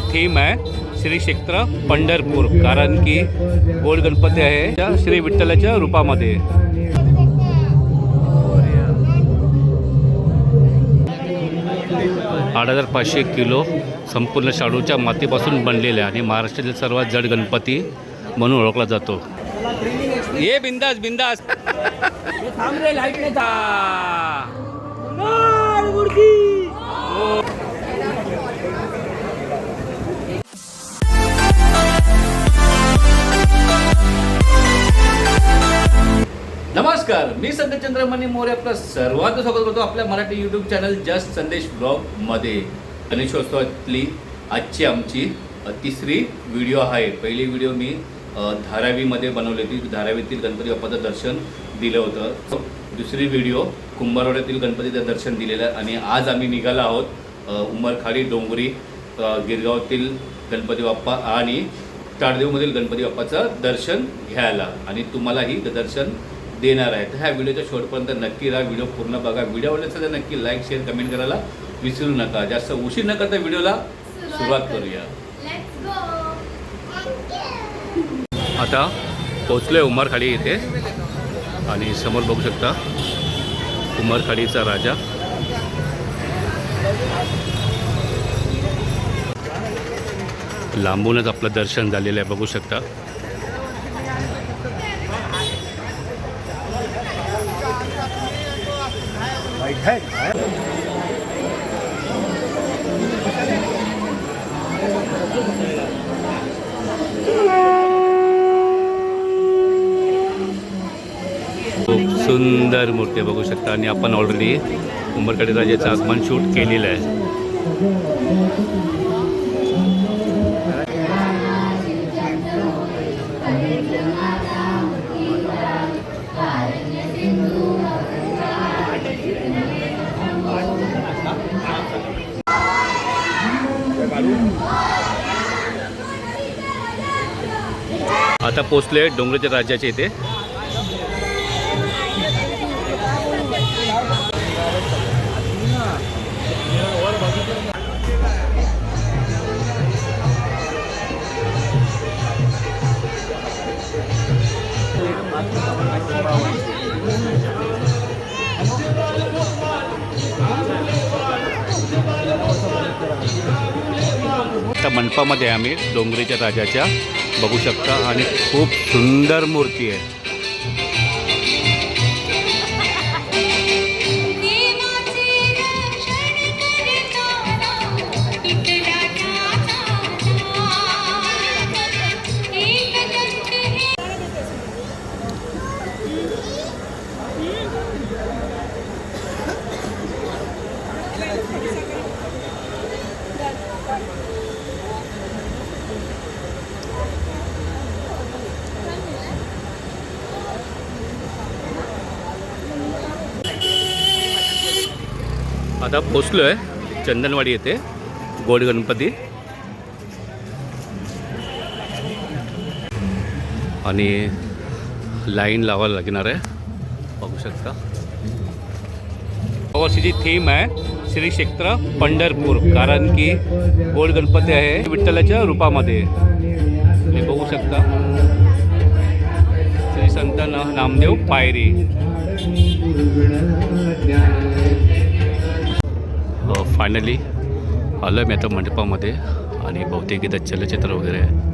यावर्षीची थीम आहे श्री क्षेत्र पंढरपूर कारण की गोड गणपती आहे. त्या श्री विठ्ठलाच्या रूपामध्ये. आठ हजार पाचशे किलो संपूर्ण शाडूच्या मातीपासून बनलेल्या आणि महाराष्ट्रातील सर्वात जड गणपती म्हणून ओळखला जातो. ये बिंदास बिंदास. थांब नमस्कार. मी संदेश चंद्रमणी मोरे आपलं सर्वांचं स्वागत करतो आपल्या मराठी यूट्यूब चॅनल जस्ट संदेश ब्लॉगमध्ये गणेशोत्सवातली आजची आमची तिसरी व्हिडिओ आहे. पहिली व्हिडिओ मी धारावीमध्ये बनवली होती. धारावीतील गणपती बाप्पाचं दर्शन दिलं होतं. दुसरी व्हिडिओ कुंभारवाड्यातील गणपतीचं दर्शन दिलेलं आहे. आणि आज आम्ही निघालो आहोत उमरखाडी डोंगरी गिरगावतील गणपती बाप्पा आणि ताडदेवमधील गणपती बाप्पाचं दर्शन घ्यायला. आणि तुम्हालाही दर्शन देणार आहे तर ह्या व्हिडिओच्या शेवटपर्यंत नक्की राहा. व्हिडिओ पूर्ण बघा. व्हिडिओ आवडला तर नक्की लाईक शेअर कमेंट करायला विसरू नका. जास्त उशीर न करता व्हिडिओला सुरुवात करूया. आता पोचलोय उमरखाडी येथे आणि समोर बघू शकता उमरखाडीचा राजा. लांबूनच आपलं दर्शन झालेलं आहे. बघू शकता. खूप सुंदर मूर्ती बघू शकता. आणि आपण ऑलरेडी उंबरकडे राजाचं आगमन शूट केलेलं आहे. आता पोचले डोंगराच्या राज्याच्या इथे. आता मंडपामध्ये आहे आम्ही डोंगरीच्या राजाच्या बघू शकता. खूप सुंदर मूर्ति है Thank रक्षण आता पोचलो आहे चंदनवाडी येथे. गोड गणपती. आणि लाईन लावायला लागणार आहे. बघू शकता. वर्षीची थीम आहे श्री क्षेत्र पंढरपूर. कारण की गोड गणपती आहे विठ्ठलाच्या रूपामध्ये. तुम्ही बघू शकता. श्री संत नामदेव पायरी. फायनली आलो आहे मी आता मंडपामध्ये आणि बहुतेक इथं चलचित्र वगैरे आहे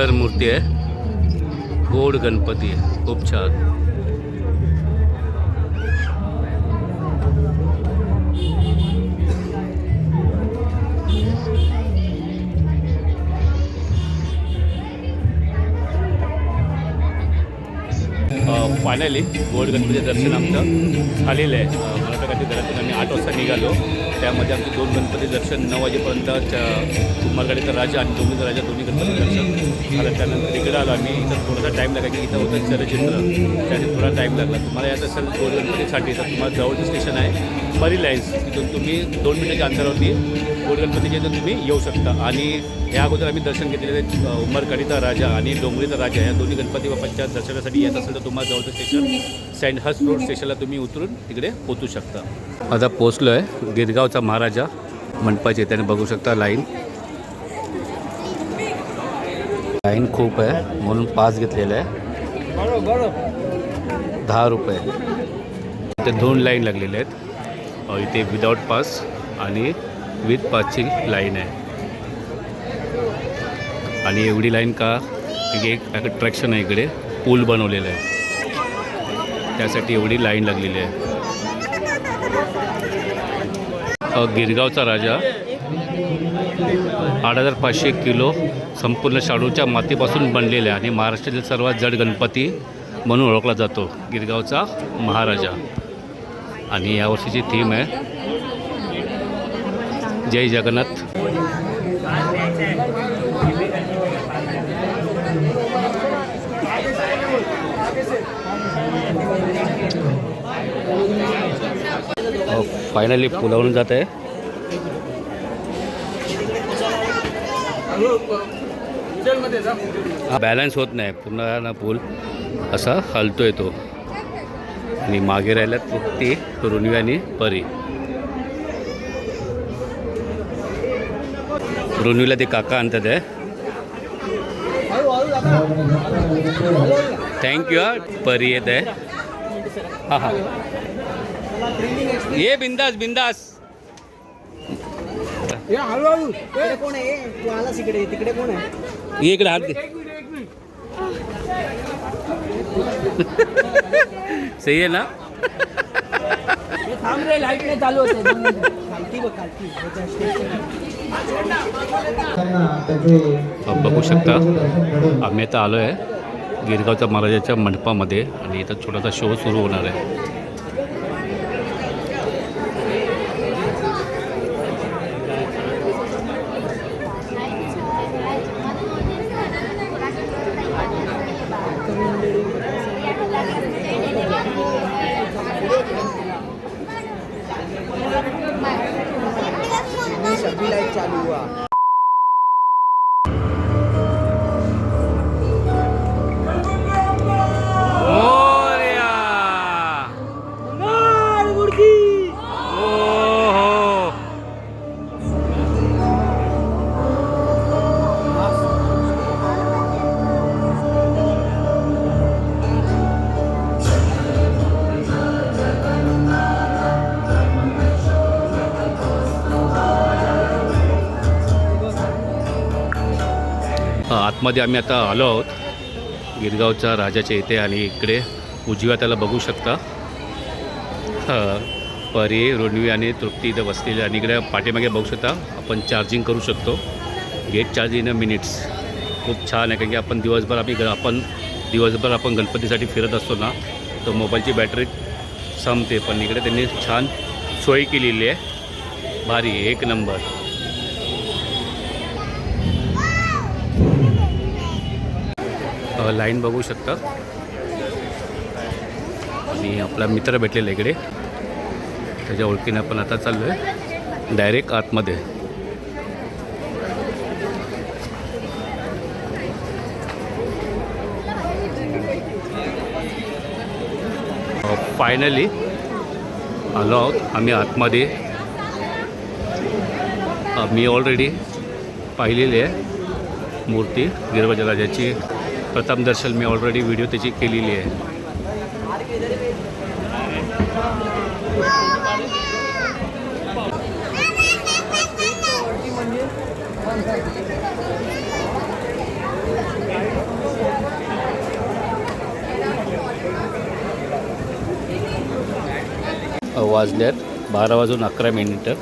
सुंदर मूर्ती आहे गोड गणपती आहे खूप छान फायनली गोड गणपतीचं दर्शन आमचं झालेलं आहे. अ, दर्शन आम्ही आठ वाजता निघालो. त्यामध्ये आमचे दोन गणपती दर्शन नऊ वाजेपर्यंत मरगाडीचा राजा आणि डोंगरीचा राजा दोन्ही गणपती दर्शन. झालं त्यानंतर इकडे आलो आम्ही इथं थोडासा टाईम लागायचा इथं होतं चलचित्र. त्यासाठी थोडा टाईम लागला. तुम्हाला यात असेल दोन गणपतीसाठी तर तुम्हाला जवळचं स्टेशन आहे. मरी लाईन्स तिथून तुम्ही दोन मिनिटाच्या अंतरावरती गोड गणपतीच्या इथं तुम्ही येऊ शकता. आणि या अगोदर आम्ही दर्शन घेतलेले अ, उमरकडीचा राजा आणि डोंगरीचा राजा. या दोन्ही गणपती बाप्पांच्या दर्शनासाठी येत असेल तर तुम्हाला जवळचं स्टेशन सेंट रोड स्टेशनला तुम्ही उतरून तिकडे पोचू शकता. आता पोचलो आहे गिरगावचा महाराजा मंडपाचे त्याने बघू शकता लाईन. लाईन खूप आहे म्हणून पास घेतलेला आहे. दहा रुपये. इथे दोन लाईन लागलेले आहेत. इथे विदाऊट पास आणि विथ पासची लाईन आहे. आणि एवढी लाईन का एक अट्रॅक्शन आहे इकडे. पूल बनवलेलं आहे. त्यासाठी एवढी लाईन लागलेली आहे. गिरगावचा राजा. आठ हजार पाचशे किलो संपूर्ण शाडूच्या मातीपासून बनलेला आहे आणि महाराष्ट्रातील सर्वात जड गणपती म्हणून ओळखला जातो गिरगावचा महाराजा. आणि यावर्षीची थीम आहे जय जगन्नाथ. हो, फायनली पुलावरून जात आहे. हा बॅलन्स होत नाही पूर्ण ना पूल असा हलतोय तो. आणि मागे राहिल्यात ती रुणवी आणि परी. रुणवीला ते काका आणतात आहे. थँक्यू यू परी येत आहे हाँ हाँ। ये बिंदास बिंदास। या कोण आहे? तू आलास इकडे तिकडे कोण आहे? ये इकडे हात घे सही आहे ना? हे थांब रे लाईट नाही चालू होते. खालती बघ खालती. बघू शकता. आम्ही आता आलो आहे गिरगावच्या महाराजाच्या मंडपामध्ये आणि इथं छोटासा शो सुरू होणार आहे. चालू आहे. मध्ये आम्ही आता आलो आहोत. गिरगावच्या राजाच्या इथे आणि इकडे. उजव्या त्याला बघू शकता. परी रुणवी आणि तृप्ती इथं बसलेली आणि इकडे पाठीमागे बघू शकता. आपण चार्जिंग करू शकतो. Get charge in a minutes खूप छान आहे कारण की आपण दिवसभर आम्ही ग- आपण दिवसभर आपण गणपतीसाठी फिरत असतो ना तर मोबाईलची बॅटरी संपते. पण इकडे त्यांनी छान सोय केलेली आहे. भारी एक नंबर. लाईन बघू शकता. आणि आपला मित्र भेटलेला इकडे. त्याच्या ओळखीने आपण आता चाललो आहे डायरेक्ट आतमध्ये फायनली आलो आहोत. आम्ही आतमध्ये. मी ऑलरेडी पाहिलेली आहे मूर्ती गिरवजराजाची प्रताप दर्शन मी ऑलरेडी व्हिडिओ त्याची केलेली आहे. वाजल्यात बारा वाजून अकरा मिनिटं.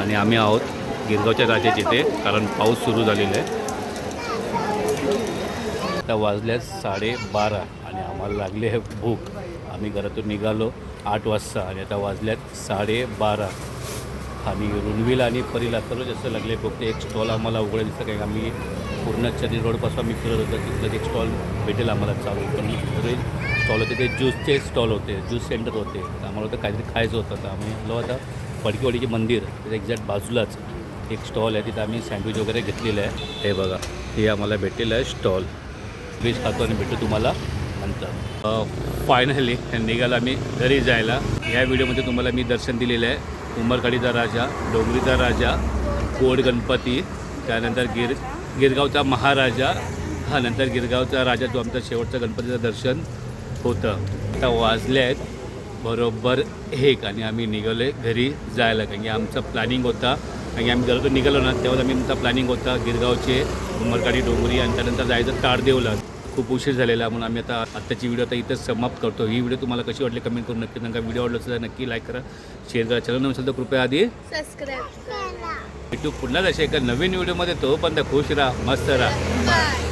आणि आम्ही आहोत गिरगावच्या राजाचे इथे कारण पाऊस सुरू झालेला आहे. आता वाजल्यात साडेबारा आणि आम्हाला लागले आहे भूक. आम्ही घरातून निघालो आठ वाजता आणि आता वाजल्यात साडेबारा. आणि रुणवीला आणि परीला सर्व जास्त लागले फक्त एक स्टॉल आम्हाला उघडं दिसतं कारण आम्ही पूर्ण चनी रोडपासून आम्ही फिरत होतो तिथलं एक स्टॉल भेटेल आम्हाला चालू. पण सगळे स्टॉल होते ते ज्यूसचे स्टॉल होते ज्यूस सेंटर होते. तर आम्हाला होतं काहीतरी खायचं होतं. तर आम्ही आलो आता पडकीवाडीचे मंदिर त्याच्या एक्झॅक्ट बाजूलाच एक स्टॉल आहे तिथं आम्ही सँडविच वगैरे घेतलेलं आहे. हे बघा हे आम्हाला भेटलेलं आहे स्टॉल वीज खातो आणि भेटतो तुम्हाला नंतर. फायनली निघाला मी घरी जायला. या व्हिडिओमध्ये तुम्हाला मी दर्शन दिलेलं आहे. उमरखाडीचा राजा डोंगरीचा राजा कोड गणपती त्यानंतर गिर गिरगावचा महाराजा हा नंतर गिरगावचा राजा जो आमचा शेवटचा गणपतीचं दर्शन होतं. आता वाजले आहेत. बरोबर एक आणि आम्ही निघालो आहे घरी जायला. कारण की आमचं प्लॅनिंग होता. कारण की आम्ही घरातून निघालो ना तेव्हा आम्ही आमचा प्लॅनिंग होता. गिरगावचे उमरकाडी डोंगरी आणि त्यानंतर जायचं ताडदेवला खूप उशीर झालेला म्हणून आम्ही आता आत्ताची व्हिडिओ आता इथंच समाप्त करतो. ही व्हिडिओ तुम्हाला कशी वाटली कमेंट करून नक्की सांगा. व्हिडिओ आवडला असेल तर नक्की लाईक करा शेअर करा. चॅनल नसेल तर कृपया आधी सबस्क्राईब करा. भेटू पुन्हा अशा एका नवीन व्हिडिओमध्ये तो पण खुश राहा मस्त राहा.